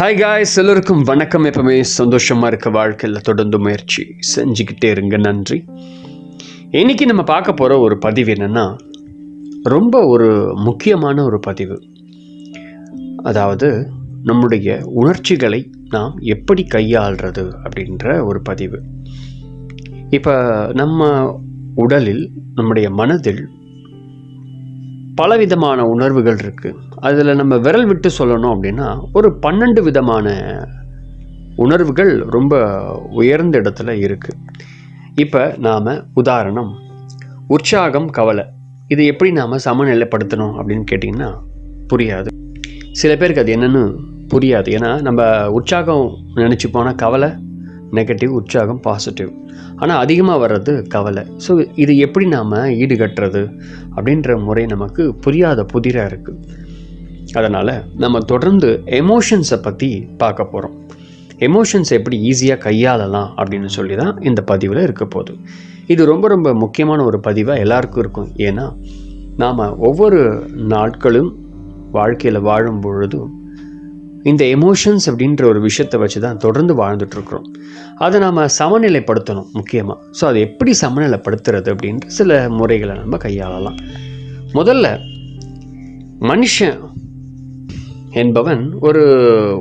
Hi guys எல்லோருக்கும் வணக்கம். எப்பவுமே சந்தோஷமாக இருக்க வாழ்க்கையில் தொடர்ந்து முயற்சி செஞ்சுக்கிட்டே இருங்க. நன்றி. இன்னைக்கு நம்ம பார்க்க போகிற ஒரு பதிவு என்னென்னா ரொம்ப ஒரு முக்கியமான ஒரு பதிவு. அதாவது நம்முடைய உணர்ச்சிகளை நாம் எப்படி கையாள்றது அப்படின்ற ஒரு பதிவு. இப்போ நம்ம உடலில் நம்முடைய மனதில் பலவிதமான உணர்வுகள் இருக்குது அதில் நம்ம விரல் விட்டு சொல்லணும் அப்படின்னா ஒரு பன்னெண்டு விதமான உணர்வுகள் ரொம்ப உயர்ந்த இடத்துல இருக்குது இப்போ நாம் உதாரணம் உற்சாகம் கவலை. இது எப்படி நாம் சமநிலைப்படுத்தணும் அப்படின்னு கேட்டிங்கன்னா புரியாது. சில பேருக்கு அது என்னென்னு புரியாது. ஏன்னா நம்ம உற்சாகம் நினச்சி போனால் கவலை நெகட்டிவ் உற்சாகம் பாசிட்டிவ் ஆனால் அதிகமாக வர்றது கவலை. ஸோ இது எப்படி நாம் ஈடுகட்டுறது அப்படின்ற முறை நமக்கு புரியாத புதிராக இருக்குது அதனால் நம்ம தொடர்ந்து எமோஷன்ஸை பற்றி பார்க்க போகிறோம் எமோஷன்ஸ் எப்படி ஈஸியாக கையாளலாம் அப்படின்னு சொல்லி தான் இந்த பதிவில் இருக்க போகுது. இது ரொம்ப ரொம்ப முக்கியமான ஒரு பதிவாக எல்லாருக்கும் இருக்கும். ஏன்னா நாம் ஒவ்வொரு நாட்களும் வாழ்க்கையில் வாழும் பொழுதும் இந்த எமோஷன்ஸ் அப்படின்ற ஒரு விஷயத்தை வச்சு தான் தொடர்ந்து வாழ்ந்துட்டுருக்குறோம் அதை நாம் சமநிலைப்படுத்தணும் முக்கியமாக ஸோ அதை எப்படி சமநிலைப்படுத்துறது அப்படின்ற சில முறைகளை நம்ம கையாளலாம். முதல்ல மனுஷன் என்பவன் ஒரு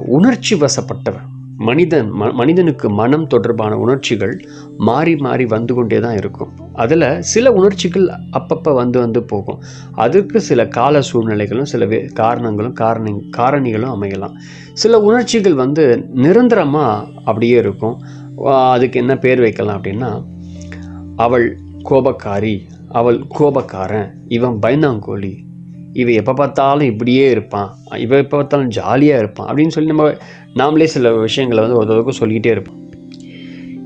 உணர்ச்சி வசப்பட்டவன் மனிதன் ம மனிதனுக்கு மனம் தொடர்பான உணர்ச்சிகள் மாறி மாறி வந்து கொண்டே தான் இருக்கும். அதில் சில உணர்ச்சிகள் அப்பப்போ வந்து வந்து போகும். அதுக்கு சில கால சூழ்நிலைகளும் சில வே காரணங்களும் காரணி காரணிகளும் அமையலாம். சில உணர்ச்சிகள் வந்து நிரந்தரமாக அப்படியே இருக்கும். அதுக்கு என்ன பேர் வைக்கலாம் அப்படின்னா அவள் கோபக்காரி அவள் கோபக்காரன் இவன் பயந்தாங்கோலி இவன் எப்போ பார்த்தாலும் இப்படியே இருப்பான். இவன் எப்போ பார்த்தாலும் ஜாலியாக இருப்பான் அப்படின்னு சொல்லி நம்ம நாமளே சில விஷயங்களை வந்து ஒருத்தருக்கும் சொல்லிக்கிட்டே இருப்போம்.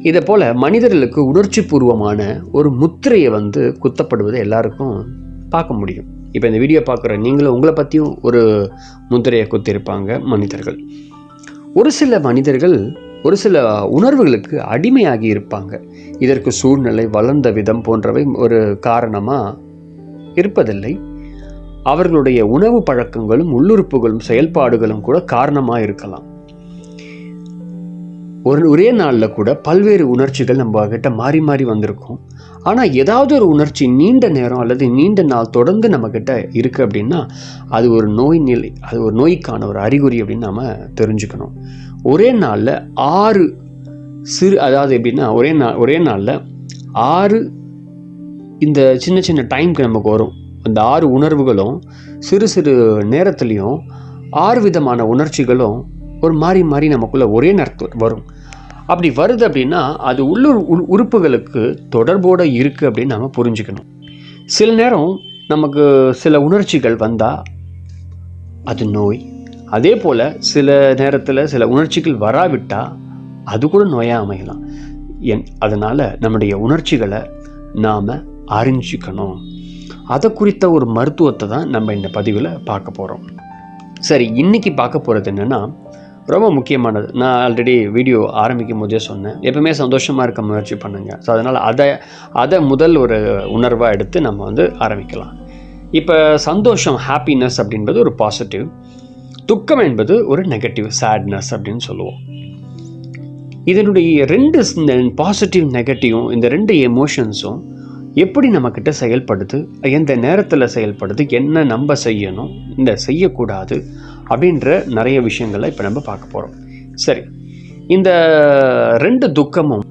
இதை போல் மனிதர்களுக்கு உணர்ச்சி பூர்வமான ஒரு முத்திரையை வந்து குத்தப்படுவதை எல்லாருக்கும் பார்க்க முடியும். இப்போ இந்த வீடியோ பார்க்குற நீங்களும் உங்களை பற்றியும் ஒரு முத்திரையை குத்திருப்பாங்க மனிதர்கள். ஒரு சில மனிதர்கள் ஒரு சில உணர்வுகளுக்கு அடிமையாகி இருப்பாங்க. இதற்கு சூழ்நிலை வளர்ந்த விதம் போன்றவை ஒரு காரணமாக இருப்பதில்லை. அவர்களுடைய உணவு பழக்கங்களும் உள்ளுறுப்புகளும் செயல்பாடுகளும் கூட காரணமாக இருக்கலாம் ஒரு ஒரே நாளில் கூட பல்வேறு உணர்ச்சிகள் நம்ம கிட்ட மாறி மாறி வந்திருக்கும். ஆனால் ஏதாவது ஒரு உணர்ச்சி நீண்ட நேரம் அல்லது நீண்ட நாள் தொடர்ந்து நம்மக்கிட்ட இருக்குது அப்படின்னா அது ஒரு நோய் நிலை அது ஒரு நோய்க்கான ஒரு அறிகுறி அப்படின்னு நாம் தெரிஞ்சுக்கணும். ஒரே நாளில் ஆறு சிறு அதாவது எப்படின்னா ஒரே நாள் ஒரே நாளில் ஆறு இந்த சின்ன சின்ன டைம்க்கு நமக்கு வரும். அந்த ஆறு உணர்வுகளும் சிறு சிறு நேரத்துலேயும் ஆறு விதமான உணர்ச்சிகளும் ஒரு மாறி மாறி நமக்குள்ளே ஒரே நேரத்தில் வரும். அப்படி வருது அப்படின்னா அது உள்ளூர் உ- உறுப்புகளுக்கு தொடர்போடு இருக்குது அப்படின்னு நம்ம புரிஞ்சுக்கணும். சில நேரம் நமக்கு சில உணர்ச்சிகள் வந்தால் அது நோய். அதே போல் சில நேரத்தில் சில உணர்ச்சிகள் வராவிட்டால் அது கூட நோயாக அமையலாம். என் அதனால் நம்முடைய உணர்ச்சிகளை நாம் அறிஞ்சிக்கணும். அதை குறித்த ஒரு மருத்துவத்தை தான் நம்ம இந்த பதிவில் பார்க்க போகிறோம் சரி இன்றைக்கி பார்க்க போகிறது என்னென்னா ரொம்ப முக்கியமானது. நான் ஆல்ரெடி வீடியோ ஆரம்பிக்கும் போதே சொன்னேன். எப்பவுமே சந்தோஷமாக இருக்க முயற்சி பண்ணுங்கள் ஸோ அதனால் அதை அதை முதல் ஒரு உணர்வாக எடுத்து நம்ம வந்து ஆரம்பிக்கலாம். இப்போ சந்தோஷம் ஹாப்பினஸ் அப்படின்றது ஒரு பாசிட்டிவ் துக்கம் என்பது ஒரு நெகட்டிவ் சேட்னஸ் அப்படின்னு சொல்லுவோம். இதனுடைய ரெண்டு பாசிட்டிவ் நெகட்டிவும் இந்த ரெண்டு எமோஷன்ஸும் எப்படி நம்மக்கிட்ட செயல்படுது எந்த நேரத்தில் செயல்படுது என்ன நம்ம செய்யணும் இந்த செய்யக்கூடாது அப்படின்ற நிறைய விஷயங்களை இப்போ நம்ம பார்க்க போகிறோம் சரி இந்த ரெண்டு துக்கமும்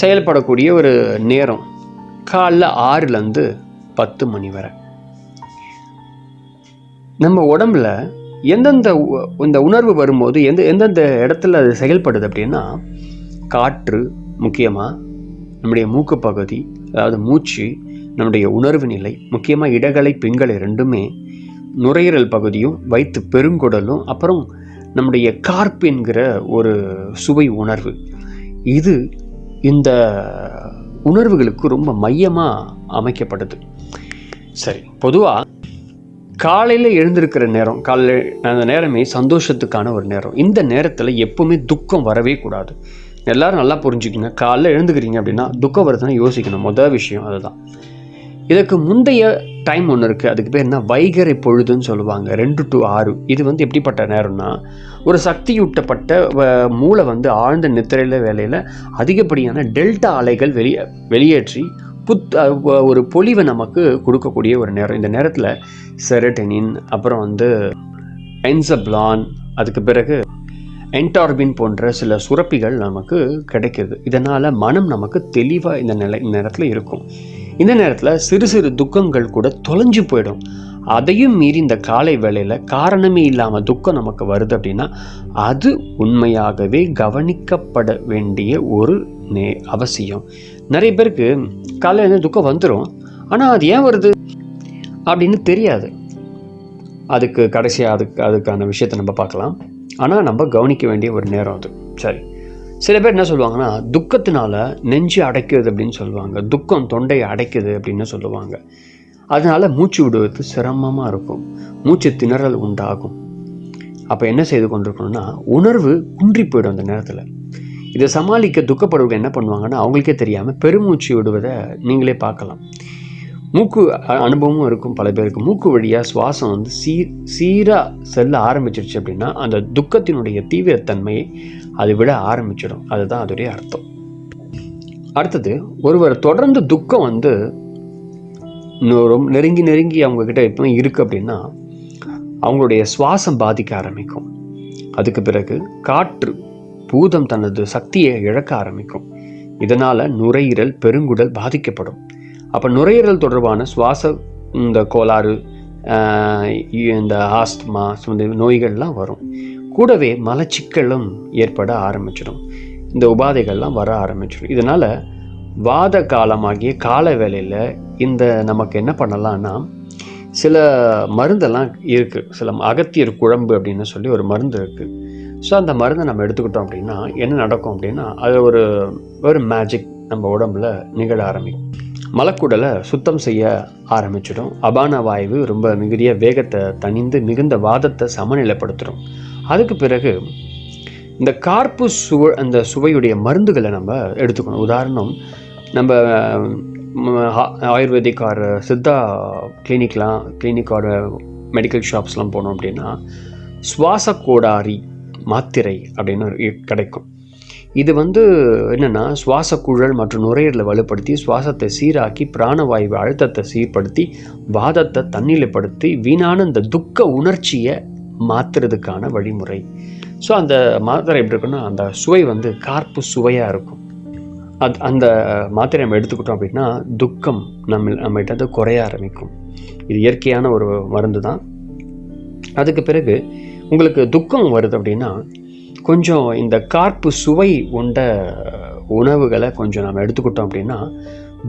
செயல்படக்கூடிய ஒரு நேரம் காலைல ஆறுலேருந்து பத்து மணி வரை. நம்ம உடம்புல எந்தெந்த உ- இந்த உணர்வு வரும்போது எந்த எந்தெந்த இடத்துல அது செயல்படுது அப்படின்னா காற்று முக்கியமாக நம்முடைய மூக்கு பகுதி அதாவது மூச்சு நம்முடைய உணர்வு நிலை முக்கியமாக இடகலை பெண்களை ரெண்டுமே நுரையீரல் பகுதியும் வயிற்று பெருங்குடலும் அப்புறம் நம்முடைய கார்ப் என்கிற ஒரு சுவை உணர்வு. இது இந்த உணர்வுகளுக்கு ரொம்ப மையமாக அமைக்கப்படுது. சரி பொதுவாக காலையில் எழுந்திருக்கிற நேரம் காலையில் அந்த நேரமே சந்தோஷத்துக்கான ஒரு நேரம். இந்த நேரத்தில் எப்போவுமே துக்கம் வரவே கூடாது. எல்லாரும் நல்லா புரிஞ்சுக்கங்க. காலைல எழுந்துக்கிறீங்க அப்படின்னா துக்கம் வருதுன்னா யோசிக்கணும். முதல் விஷயம் அதுதான். இதற்கு முந்தைய டைம் ஒன்று இருக்குது அதுக்கு பேர் என்ன? வைகரை பொழுதுன்னு சொல்லுவாங்க. ரெண்டு டு ஆறு. இது வந்து எப்படிப்பட்ட நேரம்னா ஒரு சக்தியூட்டப்பட்ட வ- மூளை வந்து ஆழ்ந்த நித்திரையில் வேலையில் அதிகப்படியான டெல்டா அலைகள் வெளியே வெளியேற்றி புத் ஒரு பொலிவை நமக்கு கொடுக்கக்கூடிய ஒரு நேரம். இந்த நேரத்தில் செரட்டனின் அப்புறம் வந்து என்சப்லான் அதுக்கு பிறகு என்டார்பின் போன்ற சில சுரப்பிகள் நமக்கு கிடைக்கிது இதனால் மனம் நமக்கு தெளிவாக இந்த நிலை இந்த நேரத்தில் இருக்கும். இந்த நேரத்தில் சிறு சிறு துக்கங்கள் கூட தொலைஞ்சு போயிடும். அதையும் மீறி இந்த காலை வேளையில் காரணமே இல்லாமல் துக்கம் நமக்கு வருது அப்படின்னா அது உண்மையாகவே கவனிக்கப்பட வேண்டிய ஒரு நே அவசியம். நிறைய பேருக்கு காலையில் துக்கம் வந்துடும் ஆனால் அது ஏன் வருது? அப்படின்னு தெரியாது. அதுக்கு கடைசியாக அதுக்கு அதுக்கான விஷயத்தை நம்ம பார்க்கலாம். ஆனால் நம்ம கவனிக்க வேண்டிய ஒரு நேரம் அது. சரி. சில பேர் என்ன சொல்லுவாங்கன்னா துக்கத்தினால நெஞ்சு அடைக்குது அப்படின்னு சொல்லுவாங்க. துக்கம் தொண்டையை அடைக்குது அப்படின்னு சொல்லுவாங்க. அதனால மூச்சு விடுவது சிரமமாக இருக்கும். மூச்சு திணறல் உண்டாகும். அப்போ என்ன செய்து கொண்டிருக்கணும்னா உணர்வு குன்றி போயிடும் அந்த நேரத்தில். இதை சமாளிக்க துக்கப்படுவங்க என்ன பண்ணுவாங்கன்னா அவங்களுக்கே தெரியாமல் பெருமூச்சு விடுவதை நீங்களே பார்க்கலாம். மூக்கு அனுபவமும் இருக்கும் பல பேருக்கு. மூக்கு வழியாக சுவாசம் வந்து சீர் சீராக செல்ல ஆரம்பிச்சிருச்சு அப்படின்னா அந்த துக்கத்தினுடைய தீவிரத்தன்மையை அது விட ஆரம்பிச்சிடும். அதுதான் அதோடைய அர்த்தம். அடுத்தது ஒருவர் தொடர்ந்து துக்கம் வந்து ரொம்ப நெருங்கி நெருங்கி அவங்கக்கிட்ட இப்போ இருக்குது அப்படின்னா அவங்களுடைய சுவாசம் பாதிக்க ஆரம்பிக்கும். அதுக்கு பிறகு காற்று பூதம் தனது சக்தியை இழக்க ஆரம்பிக்கும். இதனால் நுரையீரல் பெருங்குடல் பாதிக்கப்படும். அப்போ நுரையீரல் தொடர்பான சுவாச இந்த கோளாறு இந்த ஆஸ்துமா இந்த நோய்கள்லாம் வரும். கூடவே மலச்சிக்கலும் ஏற்பட ஆரம்பிச்சிடும். இந்த உபாதைகள்லாம் வர ஆரம்பிச்சிடும். இதனால் வாத காலமாகிய கால வேலையில் இந்த நமக்கு என்ன பண்ணலாம்னா சில மருந்தெல்லாம் இருக்குது சில அகத்தியர் குழம்பு அப்படின்னு சொல்லி ஒரு மருந்து இருக்குது ஸோ அந்த மருந்தை நம்ம எடுத்துக்கிட்டோம் அப்படின்னா என்ன நடக்கும் அப்படின்னா அது ஒரு ஒரு மேஜிக் நம்ம உடம்புல நிகழ ஆரம்பிக்கும். மலக்குடலை சுத்தம் செய்ய ஆரம்பிச்சிடும். அபான வாயு ரொம்ப மிகுதிய வேகத்தை தணிந்து மிகுந்த வாதத்தை சமநிலைப்படுத்திடும் அதுக்கு பிறகு இந்த கார்ப்பு சுவ அந்த சுவையுடைய மருந்துகளை நம்ம எடுத்துக்கணும். உதாரணம் நம்ம ஆ- ஆயுர்வேதிக் ஆர் சித்தா கிளினிக்லாம் கிளினிக் ஆர் மெடிக்கல் ஷாப்ஸ்லாம் போனோம் அப்படின்னா சுவாச கோடாரி மாத்திரை அப்படின்னு கிடைக்கும். இது வந்து என்னென்னா சுவாச குழல் மற்றும் நுரையீரலை வலுப்படுத்தி சுவாசத்தை சீராக்கி பிராணவாயு அழுத்தத்தை சீர்படுத்தி வாதத்தை தன்னிலைப்படுத்தி வீணான இந்த துக்க உணர்ச்சியை மாற்றுறதுக்கான வழிமுறை. ஸோ அந்த மாத்திரை எப்படி இருக்குன்னா அந்த சுவை வந்து கார்ப்பு சுவையாக இருக்கும். அது அந்த மாத்திரை நம்ம எடுத்துக்கிட்டோம் அப்படின்னா துக்கம் நம்ம நம்மகிட்ட அது குறைய ஆரம்பிக்கும். இது இயற்கையான ஒரு மருந்து தான் அதுக்கு பிறகு உங்களுக்கு துக்கம் வருது அப்படின்னா கொஞ்சம் இந்த கார்ப்பு சுவை உண்ட உணவுகளை கொஞ்சம் நம்ம எடுத்துக்கிட்டோம் அப்படின்னா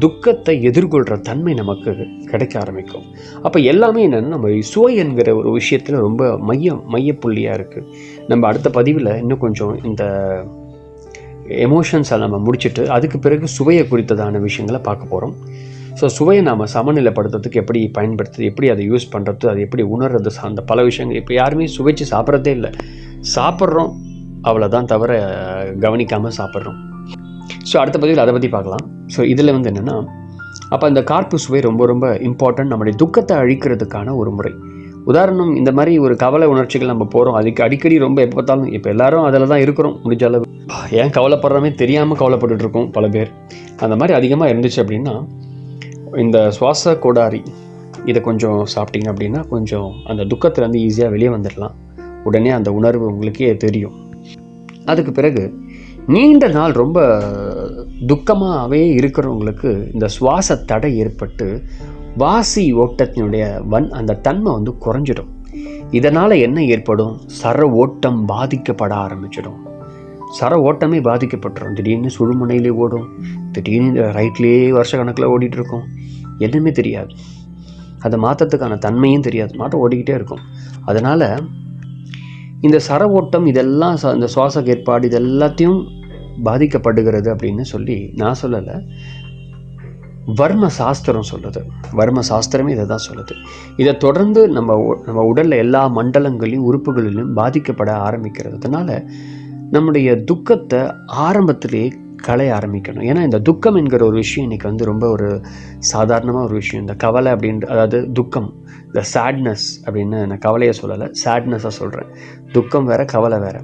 துக்கத்தை எதிர்கொள்கிற தன்மை நமக்கு கிடைக்க ஆரம்பிக்கும். அப்போ எல்லாமே என்னென்னா நம்ம சுவை என்கிற ஒரு விஷயத்தில் ரொம்ப மைய மையப்புள்ளியாக இருக்குது நம்ம அடுத்த பதிவில் இன்னும் கொஞ்சம் இந்த எமோஷன்ஸை நம்ம முடிச்சுட்டு அதுக்கு பிறகு சுவையை குறித்ததான விஷயங்களை பார்க்க போகிறோம் ஸோ சுவையை நாம் சமநிலைப்படுத்துறதுக்கு எப்படி பயன்படுத்துறது எப்படி அதை யூஸ் பண்ணுறது அது எப்படி உணர்றது சார்ந்த பல விஷயங்கள். இப்போ யாருமே சுவைச்சு சாப்பிட்றதே இல்லை. சாப்பிட்றோம் அவ்வளோதான் தவிர கவனிக்காமல் சாப்பிட்றோம். ஸோ அடுத்த பதிவில் அதை பற்றி பார்க்கலாம். ஸோ இதில் வந்து என்னென்னா அப்போ இந்த கார்ப்பு சுவை ரொம்ப ரொம்ப இம்பார்ட்டன்ட் நம்முடைய துக்கத்தை அழிக்கிறதுக்கான ஒரு முறை. உதாரணம் இந்த மாதிரி ஒரு கவலை உணர்ச்சிகள் நம்ம போகிறோம் அதுக்கு அடிக்கடி ரொம்ப எப்போ பார்த்தாலும் இப்போ எல்லாரும் அதில் தான் இருக்கிறோம் முடிஞ்ச அளவு. ஏன் கவலைப்படுறோமே தெரியாமல் கவலைப்பட்டுட்டு இருக்கோம் பல பேர். அந்த மாதிரி அதிகமாக இருந்துச்சு அப்படின்னா இந்த சுவாச கோடாரி இதை கொஞ்சம் சாப்பிட்டீங்க அப்படின்னா கொஞ்சம் அந்த துக்கத்துலேருந்து ஈஸியாக வெளியே வந்துடலாம் உடனே அந்த உணர்வு உங்களுக்கே தெரியும். அதுக்கு பிறகு நீண்ட நாள் ரொம்ப துக்கமாகவே இருக்கிறவங்களுக்கு இந்த சுவாச தடை ஏற்பட்டு வாசி ஓட்டத்தினுடைய வன் அந்த தன்மை வந்து குறைஞ்சிடும். இதனால் என்ன ஏற்படும்? சர ஓட்டம் பாதிக்கப்பட ஆரம்பிச்சிடும். சர ஓட்டமே பாதிக்கப்பட்டுரும். திடீர்னு சுழுமுனையிலே ஓடும். திடீர்னு ரைட்லேயே வருஷ கணக்கில் ஓடிட்டுருக்கோம் என்னமே தெரியாது. அதை மாற்றத்துக்கான தன்மையும் தெரியாது. மாற்றம் ஓடிக்கிட்டே இருக்கும். அதனால் இந்த சர ஓட்டம் இதெல்லாம் இந்த சுவாச ஏற்பாடு இது எல்லாத்தையும் பாதிக்கப்படுகிறது அப்படின்னு சொல்லி நான் சொல்லலை. வர்ம சாஸ்திரம் சொல்லுது. வர்ம சாஸ்திரமே இதை தான் சொல்லுது. இதை தொடர்ந்து நம்ம நம்ம உடலில் எல்லா மண்டலங்களையும் உறுப்புகளிலும் பாதிக்கப்பட ஆரம்பிக்கிறது அதனால் நம்முடைய துக்கத்தை ஆரம்பத்திலே களைய ஆரம்பிக்கணும். ஏன்னா இந்த துக்கம் என்கிற ஒரு விஷயம் இன்றைக்கி வந்து ரொம்ப ஒரு சாதாரணமாக ஒரு விஷயம். இந்த கவலை அப்படின்ற அதாவது துக்கம் இந்த சேட்னஸ் அப்படின்னு நான் கவலையை சொல்லலை சேட்னஸாக சொல்கிறேன் துக்கம் வேற கவலை வேற.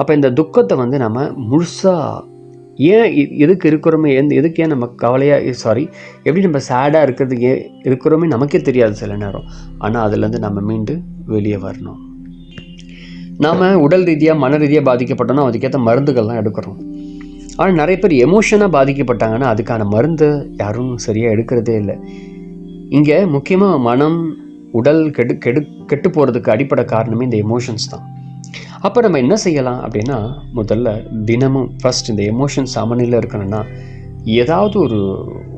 அப்போ இந்த துக்கத்தை வந்து நம்ம முழுசாக ஏன் எதுக்கு இருக்கிறோமே எந்த எதுக்கு ஏன் நம்ம கவலையாக சாரி எப்படி நம்ம சேடாக இருக்கிறதுக்கு இருக்கிறோமே நமக்கே தெரியாது சில நேரம். ஆனால் அதுலேருந்து நம்ம மீண்டு வெளியே வரணும். நாம் உடல் ரீதியாக மன ரீதியாக பாதிக்கப்பட்டோம்னா அதுக்கேற்ற மருந்துகள்லாம் எடுக்கிறோம். ஆனால் நிறைய பேர் எமோஷனாக பாதிக்கப்பட்டாங்கன்னா அதுக்கான மருந்து யாரும் சரியாக எடுக்கிறதே இல்லை. இங்கே முக்கியமாக மனம் உடல் கெடு கெடு கெட்டு போகிறதுக்கு அடிப்படை காரணமே இந்த எமோஷன்ஸ் தான். அப்போ நம்ம என்ன செய்யலாம் அப்படின்னா முதல்ல தினமும் ஃபஸ்ட் இந்த எமோஷன் சமநிலையில் இருக்கணும்னா ஏதாவது ஒரு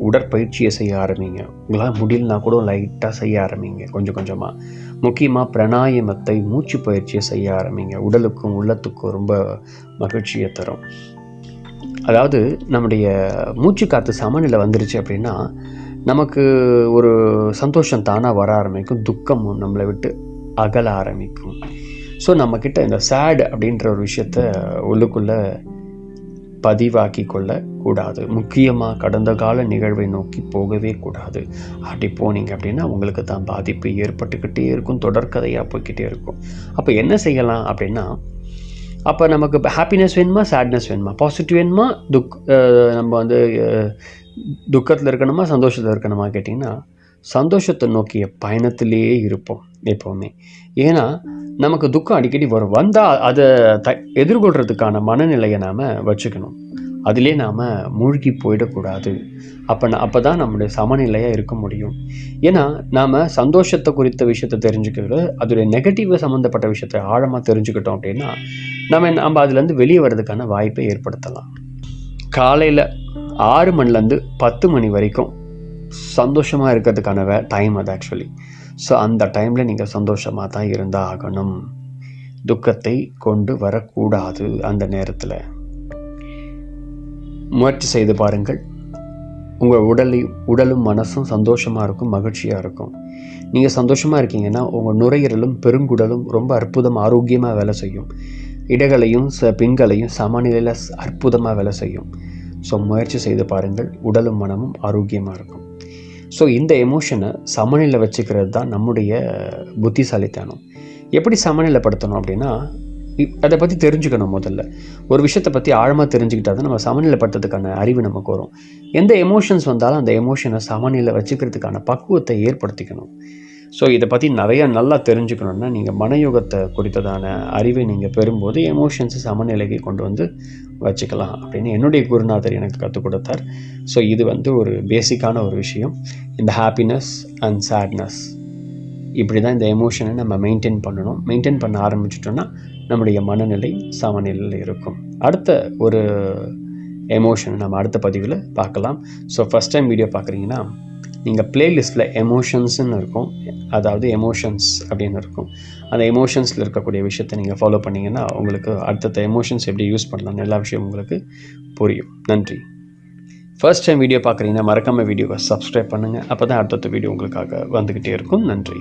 உடற்பயிற்சியை செய்ய ஆரம்பிங்க. உங்களால் முடியலனா கூட லைட்டாக செய்ய ஆரம்பிங்க கொஞ்சம் கொஞ்சமாக முக்கியமாக பிரணாயமத்தை மூச்சு பயிற்சியை செய்ய ஆரம்பிங்க. உடலுக்கும் உள்ளத்துக்கும் ரொம்ப மகிழ்ச்சியை தரும். அதாவது நம்முடைய மூச்சு காற்று சமநிலை வந்துருச்சு அப்படின்னா நமக்கு ஒரு சந்தோஷம் தானாக வர ஆரம்பிக்கும் துக்கமும் நம்மளை விட்டு அகல ஆரம்பிக்கும். ஸோ நம்மக்கிட்ட இந்த சேட் அப்படின்ற ஒரு விஷயத்த உள்ளுக்குள்ளே பதிவாக்கி கொள்ள கூடாது. முக்கியமாக கடந்த கால நிகழ்வை நோக்கி போகவே கூடாது. அப்படி போனீங்க அப்படின்னா உங்களுக்கு தான் பாதிப்பு ஏற்பட்டுக்கிட்டே இருக்கும் தொடர்கதையாக போய்கிட்டே இருக்கும். அப்போ என்ன செய்யலாம் அப்படின்னா அப்போ நமக்கு ஹாப்பினஸ் வேணுமா சேட்னஸ் வேணுமா? பாசிட்டிவ் வேணுமா? துக் நம்ம வந்து துக்கத்தில் இருக்கணுமா சந்தோஷத்தில் இருக்கணுமா கேட்டிங்கன்னா சந்தோஷத்தை நோக்கிய பயணத்திலேயே இருப்போம் எப்போவுமே. ஏன்னா நமக்கு துக்கம் அடிக்கடி வரும். வந்தால் அதை த எதிர்கொள்கிறதுக்கான மனநிலையை நாம் வச்சுக்கணும். அதிலே நாம் மூழ்கி போயிடக்கூடாது. அப்போ அப்போ தான் நம்முடைய சமநிலையாக இருக்க முடியும். ஏன்னா நாம் சந்தோஷத்தை குறித்த விஷயத்தை தெரிஞ்சுக்கிறது அதோடைய நெகட்டிவ் சம்மந்தப்பட்ட விஷயத்தை ஆழமாக தெரிஞ்சுக்கிட்டோம் அப்படின்னா நம்ம நம்ம அதுலேருந்து வெளியே வர்றதுக்கான வாய்ப்பை ஏற்படுத்தலாம். காலையில் ஆறு மணிலேருந்து பத்து மணி வரைக்கும் சந்தோஷமாக இருக்கிறதுக்கான வே டைம் அது ஆக்சுவலி ஸோ அந்த டைமில் நீங்கள் சந்தோஷமாக தான் இருந்தால் ஆகணும் துக்கத்தை கொண்டு வரக்கூடாது அந்த நேரத்தில். முயற்சி செய்து பாருங்கள். உங்கள் உடலை உடலும் மனசும் சந்தோஷமாக இருக்கும் மகிழ்ச்சியாக இருக்கும். நீங்கள் சந்தோஷமாக இருக்கீங்கன்னா உங்கள் நுரையீரலும் பெருங்குடலும் ரொம்ப அற்புதம் ஆரோக்கியமாக வேலை செய்யும். இடங்களையும் ச பின்களையும் சமநிலையில் அற்புதமாக வேலை செய்யும். ஸோ முயற்சி செய்து பாருங்கள். உடலும் மனமும் ஆரோக்கியமாக இருக்கும். ஸோ இந்த எமோஷனை சமநிலை வச்சுக்கிறது தான் நம்முடைய புத்திசாலித்தனம். எப்படி சமநிலைப்படுத்தணும் அப்படின்னா அதை பற்றி தெரிஞ்சுக்கணும் முதல்ல. ஒரு விஷயத்தை பற்றி ஆழமாக தெரிஞ்சுக்கிட்டா தான் நம்ம சமநிலைப்படுத்துறதுக்கான அறிவு நமக்கு வரும். எந்த எமோஷன்ஸ் வந்தாலும் அந்த எமோஷனை சமநிலை வச்சுக்கிறதுக்கான பக்குவத்தை ஏற்படுத்திக்கணும். ஸோ இதை பற்றி நிறையா நல்லா தெரிஞ்சுக்கணுன்னா நீங்கள் மனயோகத்தை குறித்ததான அறிவை நீங்கள் பெறும்போது எமோஷன்ஸை சமநிலைக்கு கொண்டு வந்து வச்சுக்கலாம் அப்படின்னு என்னுடைய குருநாதர் எனக்கு கற்றுக் கொடுத்தார். ஸோ இது வந்து ஒரு பேசிக்கான ஒரு விஷயம். இந்த ஹாப்பினஸ் அண்ட் சேட்னஸ் இப்படி தான் இந்த எமோஷனை நம்ம மெயின்டைன் பண்ணணும். மெயின்டைன் பண்ண ஆரம்பிச்சிட்டோன்னா நம்முடைய மனநிலை சமநிலையில் இருக்கும். அடுத்த ஒரு எமோஷன் நம்ம அடுத்த பதிவில் பார்க்கலாம். ஸோ ஃபஸ்ட் டைம் வீடியோ பார்க்குறீங்கன்னா நீங்கள் பிளேலிஸ்ட்டில் எமோஷன்ஸ்னு இருக்கும். அதாவது எமோஷன்ஸ் அப்படின்னு இருக்கும். அந்த எமோஷன்ஸில் இருக்கக்கூடிய விஷயத்தை நீங்கள் ஃபாலோ பண்ணிங்கன்னா உங்களுக்கு அடுத்தடுத்த எமோஷன்ஸ் எப்படி யூஸ் பண்ணலாம்னு எல்லா விஷயம் உங்களுக்கு புரியும். நன்றி. ஃபர்ஸ்ட் டைம் வீடியோ பார்க்குறீங்கன்னா மறக்காமல் வீடியோவை சப்ஸ்கிரைப் பண்ணுங்கள் அப்போ தான் அடுத்தடுத்த வீடியோ உங்களுக்காக வந்துக்கிட்டே இருக்கும். நன்றி.